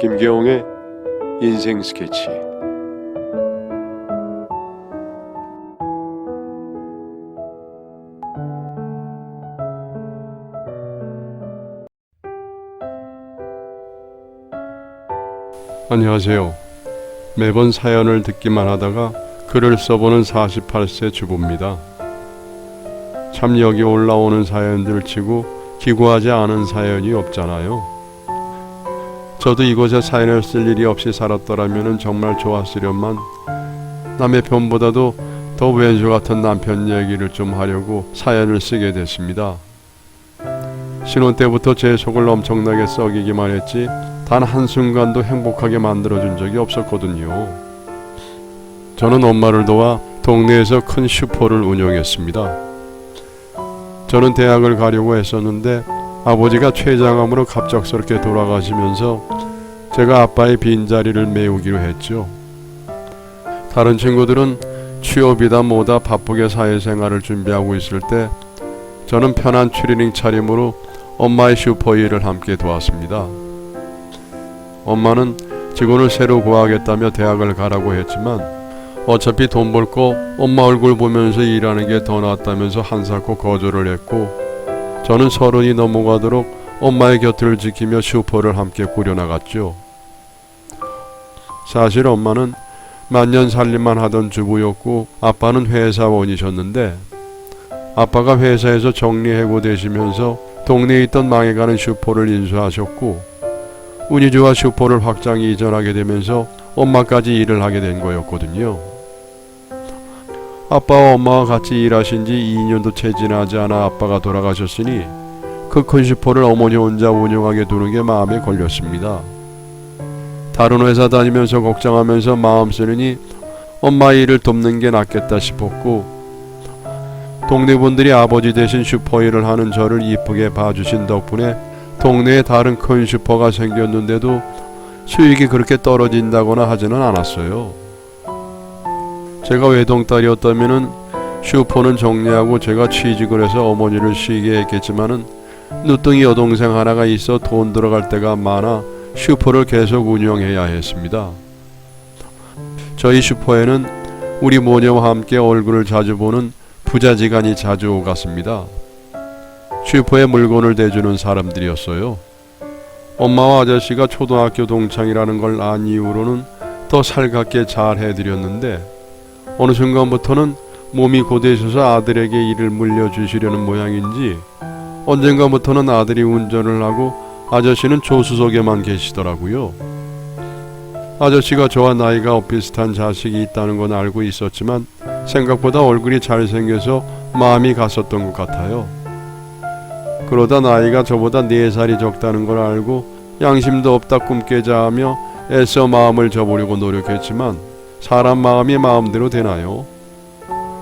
김계홍의 인생 스케치 안녕하세요. 매번 사연을 듣기만 하다가 글을 써보는 48세 주부입니다. 참 여기 올라오는 사연들 치고 기구하지 않은 사연이 없잖아요. 저도 이곳에 사연을 쓸 일이 없이 살았더라면 정말 좋았으련만 남의 편보다도 더 왼수 같은 남편 얘기를 좀 하려고 사연을 쓰게 됐습니다. 신혼 때부터 제 속을 엄청나게 썩이기만 했지 단 한순간도 행복하게 만들어준 적이 없었거든요. 저는 엄마를 도와 동네에서 큰 슈퍼를 운영했습니다. 저는 대학을 가려고 했었는데 아버지가 췌장암으로 갑작스럽게 돌아가시면서 제가 아빠의 빈자리를 메우기로 했죠. 다른 친구들은 취업이다 뭐다 바쁘게 사회생활을 준비하고 있을 때 저는 편한 추리닝 차림으로 엄마의 슈퍼 일을 함께 도왔습니다. 엄마는 직원을 새로 구하겠다며 대학을 가라고 했지만 어차피 돈 벌 거 엄마 얼굴 보면서 일하는 게 더 낫다면서 한사코 거절을 했고 저는 서른이 넘어가도록 엄마의 곁을 지키며 슈퍼를 함께 꾸려나갔죠. 사실 엄마는 만년 살림만 하던 주부였고 아빠는 회사원이셨는데 아빠가 회사에서 정리해고 되시면서 동네에 있던 망해가는 슈퍼를 인수하셨고 운이 좋아 슈퍼를 확장 이전하게 되면서 엄마까지 일을 하게 된 거였거든요. 아빠와 엄마와 같이 일하신 지 2년도 채 지나지 않아 아빠가 돌아가셨으니 그 큰 슈퍼를 어머니 혼자 운영하게 두는 게 마음에 걸렸습니다. 다른 회사 다니면서 걱정하면서 마음 쓰느니 엄마 일을 돕는 게 낫겠다 싶었고 동네 분들이 아버지 대신 슈퍼 일을 하는 저를 이쁘게 봐주신 덕분에 동네에 다른 큰 슈퍼가 생겼는데도 수익이 그렇게 떨어진다거나 하지는 않았어요. 제가 외동딸이었다면은 슈퍼는 정리하고 제가 취직을 해서 어머니를 쉬게 했겠지만은 누뚱이 여동생 하나가 있어 돈 들어갈 때가 많아 슈퍼를 계속 운영해야 했습니다. 저희 슈퍼에는 우리 모녀와 함께 얼굴을 자주 보는 부자지간이 자주 오갔습니다. 슈퍼에 물건을 대주는 사람들이었어요. 엄마와 아저씨가 초등학교 동창이라는 걸 안 이후로는 더 살갑게 잘 해드렸는데 어느 순간부터는 몸이 고되셔서 아들에게 일을 물려주시려는 모양인지 언젠가부터는 아들이 운전을 하고 아저씨는 조수석에만 계시더라고요. 아저씨가 저와 나이가 비슷한 자식이 있다는 건 알고 있었지만 생각보다 얼굴이 잘생겨서 마음이 갔었던 것 같아요. 그러다 나이가 저보다 네 살이 적다는 걸 알고 양심도 없다 꿈 깨자 하며 애써 마음을 접으려고 노력했지만 사람 마음이 마음대로 되나요?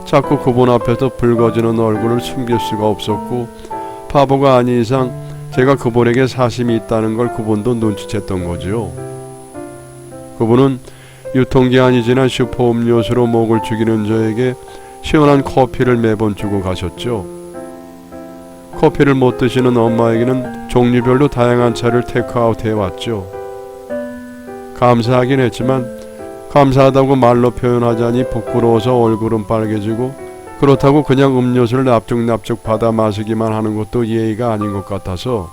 자꾸 그분 앞에서 붉어지는 얼굴을 숨길 수가 없었고 바보가 아닌 이상 제가 그분에게 사심이 있다는 걸 그분도 눈치챘던 거지요. 그분은 유통기한이 지난 슈퍼 음료수로 목을 죽이는 저에게 시원한 커피를 매번 주고 가셨죠. 커피를 못 드시는 엄마에게는 종류별로 다양한 차를 테이크아웃 해왔죠. 감사하긴 했지만 감사하다고 말로 표현하자니 부끄러워서 얼굴은 빨개지고 그렇다고 그냥 음료수를 납죽납죽 받아 마시기만 하는 것도 예의가 아닌 것 같아서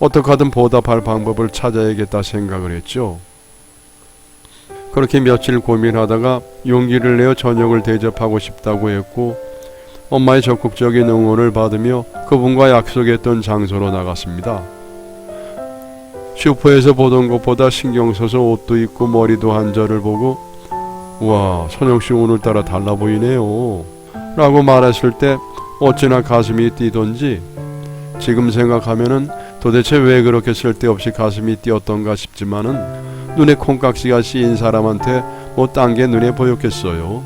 어떻게 하든 보답할 방법을 찾아야겠다 생각을 했죠. 그렇게 며칠 고민하다가 용기를 내어 저녁을 대접하고 싶다고 했고 엄마의 적극적인 응원을 받으며 그분과 약속했던 장소로 나갔습니다. 슈퍼에서 보던 것보다 신경 써서 옷도 입고 머리도 한 저를 보고 와 선영씨 오늘따라 달라 보이네요 라고 말했을 때 어찌나 가슴이 뛰던지 지금 생각하면은 도대체 왜 그렇게 쓸데없이 가슴이 뛰었던가 싶지만은 눈에 콩깍지가 씌인 사람한테 뭐 딴 게 눈에 보였겠어요.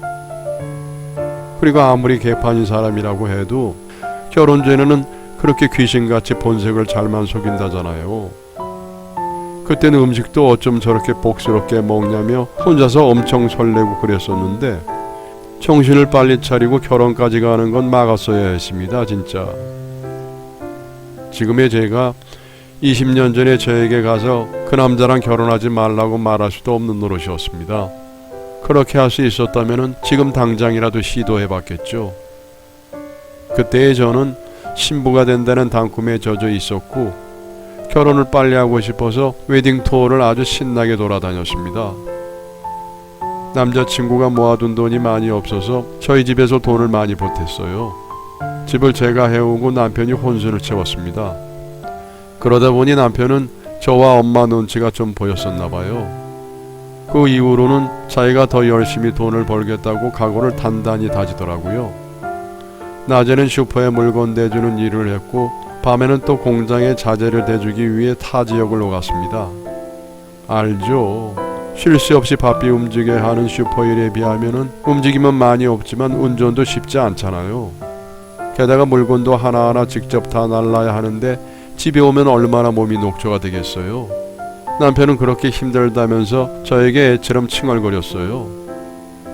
그리고 아무리 개판인 사람이라고 해도 결혼 전에는 그렇게 귀신같이 본색을 잘만 속인다잖아요. 그때는 음식도 어쩜 저렇게 복스럽게 먹냐며 혼자서 엄청 설레고 그랬었는데 정신을 빨리 차리고 결혼까지 가는 건 막았어야 했습니다, 진짜. 지금의 제가 20년 전에 저에게 가서 그 남자랑 결혼하지 말라고 말할 수도 없는 노릇이었습니다. 그렇게 할 수 있었다면 지금 당장이라도 시도해 봤겠죠. 그때의 저는 신부가 된다는 단꿈에 젖어 있었고 결혼을 빨리 하고 싶어서 웨딩 투어를 아주 신나게 돌아다녔습니다. 남자친구가 모아둔 돈이 많이 없어서 저희 집에서 돈을 많이 보탰어요. 집을 제가 해오고 남편이 혼수를 채웠습니다. 그러다 보니 남편은 저와 엄마 눈치가 좀 보였었나 봐요. 그 이후로는 자기가 더 열심히 돈을 벌겠다고 각오를 단단히 다지더라고요. 낮에는 슈퍼에 물건 대주는 일을 했고 밤에는 또 공장에 자재를 대주기 위해 타 지역을 오갔습니다. 알죠. 쉴 새 없이 바삐 움직여야 하는 슈퍼 일에 비하면은 움직임은 많이 없지만 운전도 쉽지 않잖아요. 게다가 물건도 하나하나 직접 다 날라야 하는데 집에 오면 얼마나 몸이 녹초가 되겠어요. 남편은 그렇게 힘들다면서 저에게 애처럼 칭얼거렸어요.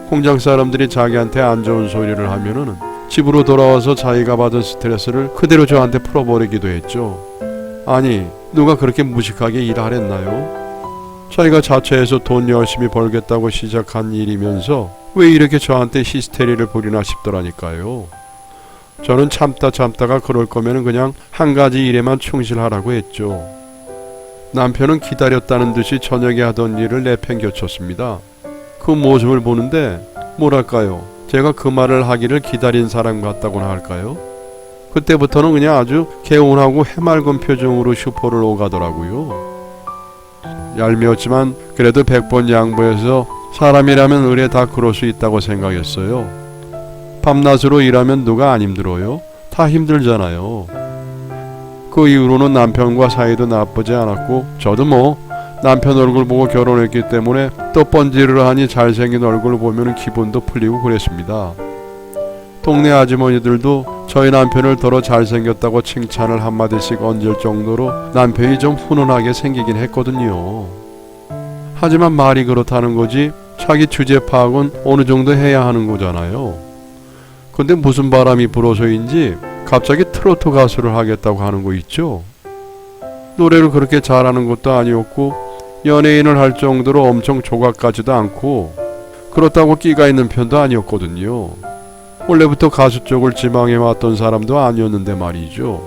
공장 사람들이 자기한테 안 좋은 소리를 하면은 집으로 돌아와서 자기가 받은 스트레스를 그대로 저한테 풀어버리기도 했죠. 아니, 누가 그렇게 무식하게 일하랬나요? 자기가 자처해서 돈 열심히 벌겠다고 시작한 일이면서 왜 이렇게 저한테 히스테리를 부리나 싶더라니까요. 저는 참다 참다가 그럴 거면 그냥 한 가지 일에만 충실하라고 했죠. 남편은 기다렸다는 듯이 저녁에 하던 일을 내팽겨쳤습니다. 그 모습을 보는데 뭐랄까요? 제가 그 말을 하기를 기다린 사람 같다고나 할까요? 그때부터는 그냥 아주 개운하고 해맑은 표정으로 슈퍼를 오가더라고요. 얄미웠지만 그래도 백번 양보해서 사람이라면 의뢰 다 그럴 수 있다고 생각했어요. 밤낮으로 일하면 누가 안 힘들어요? 다 힘들잖아요. 그 이후로는 남편과 사이도 나쁘지 않았고 저도 뭐 남편 얼굴 보고 결혼했기 때문에 또 번지를 하니 잘생긴 얼굴 보면 기분도 풀리고 그랬습니다. 동네 아주머니들도 저희 남편을 더러 잘생겼다고 칭찬을 한마디씩 얹을 정도로 남편이 좀 훈훈하게 생기긴 했거든요. 하지만 말이 그렇다는 거지 자기 주제 파악은 어느 정도 해야 하는 거잖아요. 근데 무슨 바람이 불어서인지 갑자기 트로트 가수를 하겠다고 하는 거 있죠? 노래를 그렇게 잘하는 것도 아니었고 연예인을 할 정도로 엄청 조각까지도 않고 그렇다고 끼가 있는 편도 아니었거든요. 원래부터 가수 쪽을 지망해 왔던 사람도 아니었는데 말이죠.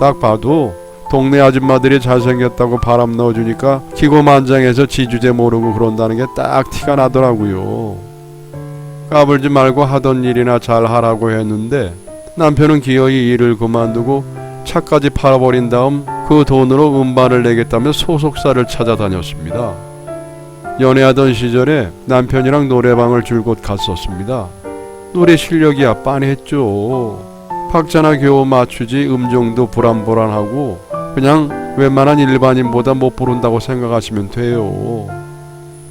딱 봐도 동네 아줌마들이 잘생겼다고 바람 넣어주니까 기고만장해서 지주제 모르고 그런다는 게 딱 티가 나더라고요. 까불지 말고 하던 일이나 잘 하라고 했는데 남편은 기어이 일을 그만두고 차까지 팔아버린 다음 그 돈으로 음반을 내겠다며 소속사를 찾아다녔습니다. 연애하던 시절에 남편이랑 노래방을 줄곧 갔었습니다. 노래 실력이야 빤했죠. 박자나 겨우 맞추지 음정도 불안불안하고 그냥 웬만한 일반인보다 못 부른다고 생각하시면 돼요.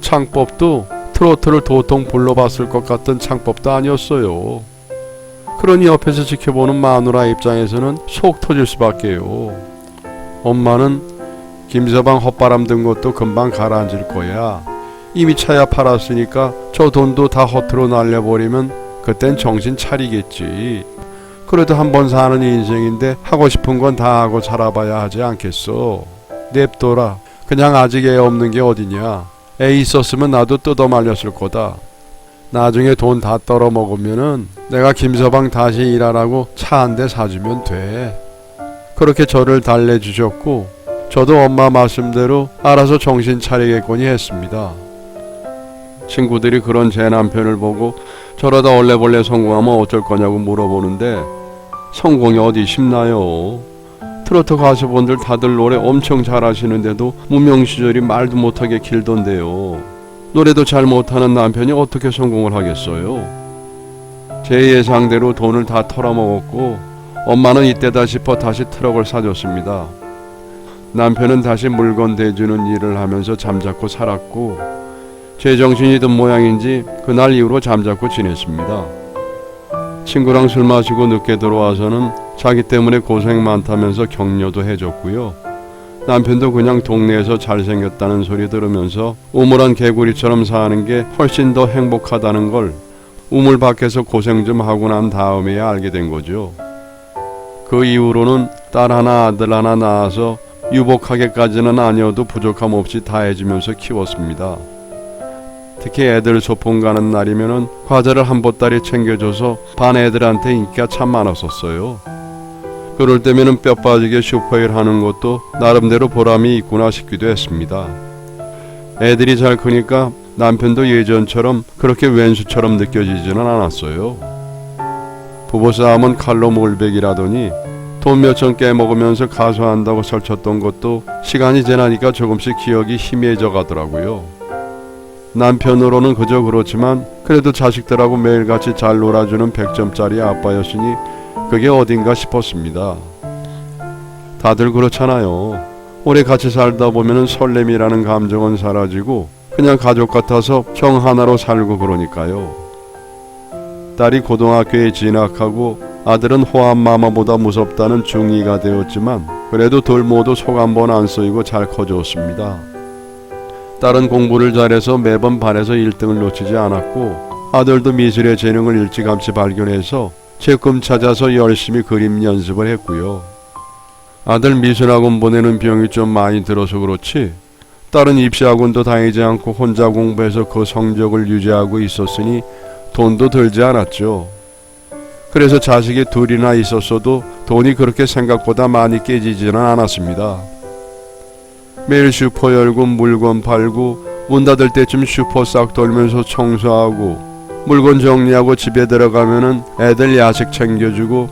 창법도 트로트를 도통 불러봤을 것 같은 창법도 아니었어요. 그러니 옆에서 지켜보는 마누라 입장에서는 속 터질 수밖에요. 엄마는 김서방 헛바람 든 것도 금방 가라앉을 거야. 이미 차야 팔았으니까 저 돈도 다 허투루 날려버리면 그땐 정신 차리겠지. 그래도 한 번 사는 인생인데 하고 싶은 건 다 하고 살아봐야 하지 않겠어. 냅둬라. 그냥 아직 애 없는 게 어디냐. 애 있었으면 나도 뜯어 말렸을 거다. 나중에 돈 다 떨어 먹으면은 내가 김서방 다시 일하라고 차 한 대 사주면 돼. 그렇게 저를 달래주셨고 저도 엄마 말씀대로 알아서 정신 차리겠거니 했습니다. 친구들이 그런 제 남편을 보고 저러다 얼레벌레 성공하면 어쩔 거냐고 물어보는데 성공이 어디 쉽나요? 트로트 가수분들 다들 노래 엄청 잘하시는데도 무명 시절이 말도 못하게 길던데요. 노래도 잘 못하는 남편이 어떻게 성공을 하겠어요? 제 예상대로 돈을 다 털어먹었고 엄마는 이때다 싶어 다시 트럭을 사줬습니다. 남편은 다시 물건 대주는 일을 하면서 잠자코 살았고 제정신이 든 모양인지 그날 이후로 잠자코 지냈습니다. 친구랑 술 마시고 늦게 들어와서는 자기 때문에 고생 많다면서 격려도 해줬고요. 남편도 그냥 동네에서 잘생겼다는 소리 들으면서 우물한 개구리처럼 사는 게 훨씬 더 행복하다는 걸 우물 밖에서 고생 좀 하고 난 다음에야 알게 된 거죠. 그 이후로는 딸 하나 아들 하나 낳아서 유복하게까지는 아니어도 부족함 없이 다 해주면서 키웠습니다. 특히 애들 소풍 가는 날이면은 과자를 한 보따리 챙겨줘서 반 애들한테 인기가 참 많았었어요. 그럴 때면은 뼈 빠지게 슈퍼일 하는 것도 나름대로 보람이 있구나 싶기도 했습니다. 애들이 잘 크니까 남편도 예전처럼 그렇게 왼수처럼 느껴지지는 않았어요. 부부싸움은 칼로 몰백이라더니 돈 몇 천 깨먹으면서 가수한다고 설쳤던 것도 시간이 지나니까 조금씩 기억이 희미해져 가더라고요. 남편으로는 그저 그렇지만 그래도 자식들하고 매일같이 잘 놀아주는 100점짜리 아빠였으니 그게 어딘가 싶었습니다. 다들 그렇잖아요. 오래 같이 살다 보면은 설렘이라는 감정은 사라지고 그냥 가족 같아서 형 하나로 살고 그러니까요. 딸이 고등학교에 진학하고 아들은 호암마마보다 무섭다는 중2가 되었지만 그래도 둘 모두 속한 번 안 쓰이고 잘 커졌습니다. 딸은 공부를 잘해서 매번 반에서 1등을 놓치지 않았고 아들도 미술의 재능을 일찌감치 발견해서 제꿈 찾아서 열심히 그림 연습을 했고요. 아들 미술학원 보내는 비용이 좀 많이 들어서 그렇지 딸은 입시학원도 다니지 않고 혼자 공부해서 그 성적을 유지하고 있었으니 돈도 들지 않았죠. 그래서 자식이 둘이나 있었어도 돈이 그렇게 생각보다 많이 깨지지는 않았습니다. 매일 슈퍼 열고 물건 팔고 문 닫을 때쯤 슈퍼 싹 돌면서 청소하고 물건 정리하고 집에 들어가면은 애들 야식 챙겨주고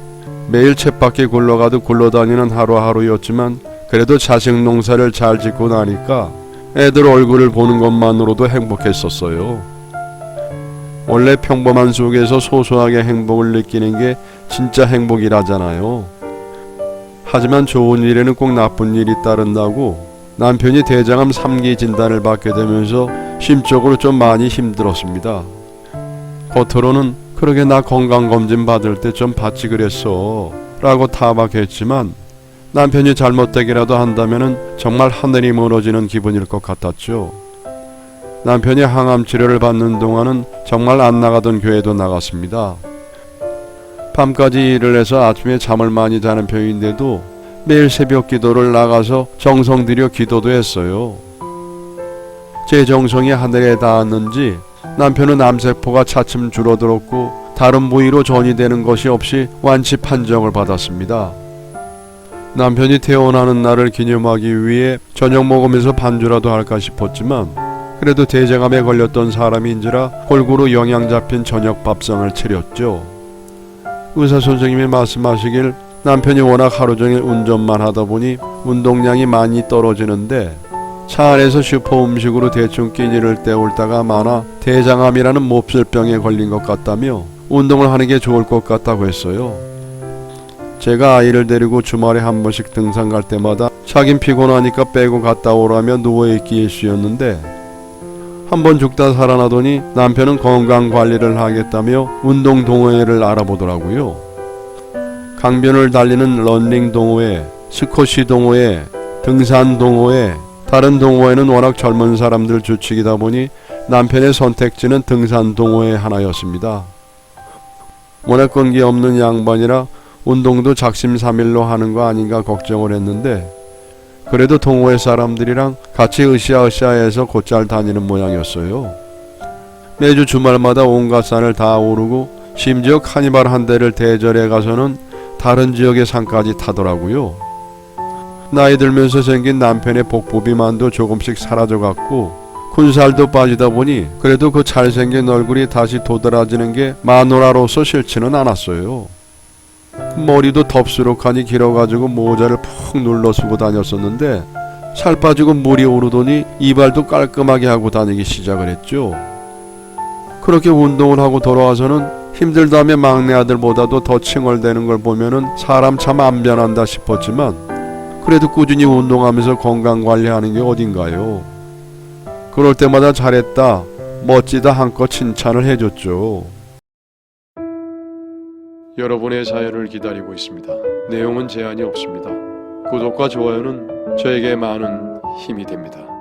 매일 쳇바퀴 굴러가도 굴러다니는 하루하루였지만 그래도 자식 농사를 잘 짓고 나니까 애들 얼굴을 보는 것만으로도 행복했었어요. 원래 평범한 속에서 소소하게 행복을 느끼는 게 진짜 행복이라잖아요. 하지만 좋은 일에는 꼭 나쁜 일이 따른다고 남편이 대장암 3기 진단을 받게 되면서 심적으로 좀 많이 힘들었습니다. 겉으로는 그러게 나 건강검진 받을 때 좀 받지 그랬어 라고 타박했지만 남편이 잘못되기라도 한다면 정말 하늘이 무너지는 기분일 것 같았죠. 남편이 항암 치료를 받는 동안은 정말 안 나가던 교회도 나갔습니다. 밤까지 일을 해서 아침에 잠을 많이 자는 편인데도 매일 새벽 기도를 나가서 정성 들여 기도도 했어요. 제 정성이 하늘에 닿았는지 남편은 암세포가 차츰 줄어들었고 다른 부위로 전이되는 것이 없이 완치 판정을 받았습니다. 남편이 태어나는 날을 기념하기 위해 저녁 먹으면서 반주라도 할까 싶었지만 그래도 대장암에 걸렸던 사람인지라 골고루 영양 잡힌 저녁 밥상을 차렸죠. 의사 선생님이 말씀하시길 남편이 워낙 하루 종일 운전만 하다 보니 운동량이 많이 떨어지는데 차 안에서 슈퍼 음식으로 대충 끼니를 때울다가 많아 대장암이라는 몹쓸 병에 걸린 것 같다며 운동을 하는 게 좋을 것 같다고 했어요. 제가 아이를 데리고 주말에 한 번씩 등산 갈 때마다 자긴 피곤하니까 빼고 갔다 오라며 누워있기에 쉬었는데 한번 죽다 살아나더니 남편은 건강 관리를 하겠다며 운동 동호회를 알아보더라고요. 강변을 달리는 런닝 동호회, 스쿼시 동호회, 등산 동호회, 다른 동호회는 워낙 젊은 사람들 주축이다 보니 남편의 선택지는 등산 동호회 하나였습니다. 워낙 끈기 없는 양반이라 운동도 작심삼일로 하는 거 아닌가 걱정을 했는데 그래도 동호회 사람들이랑 같이 으쌰으쌰해서 곧잘 다니는 모양이었어요. 매주 주말마다 온갖 산을 다 오르고 심지어 카니발 한 대를 대절해 가서는 다른 지역의 산까지 타더라고요. 나이 들면서 생긴 남편의 복부비만도 조금씩 사라져갔고 군살도 빠지다 보니 그래도 그 잘생긴 얼굴이 다시 도드라지는 게 마누라로서 싫지는 않았어요. 머리도 덥수룩하니 길어가지고 모자를 푹 눌러 쓰고 다녔었는데 살 빠지고 물이 오르더니 이발도 깔끔하게 하고 다니기 시작을 했죠. 그렇게 운동을 하고 돌아와서는 힘들다며 막내 아들보다도 더 칭얼대는 걸 보면은 사람 참 안 변한다 싶었지만 그래도 꾸준히 운동하면서 건강 관리하는 게 어딘가요. 그럴 때마다 잘했다, 멋지다 한껏 칭찬을 해줬죠. 여러분의 사연을 기다리고 있습니다. 내용은 제한이 없습니다. 구독과 좋아요는 저에게 많은 힘이 됩니다.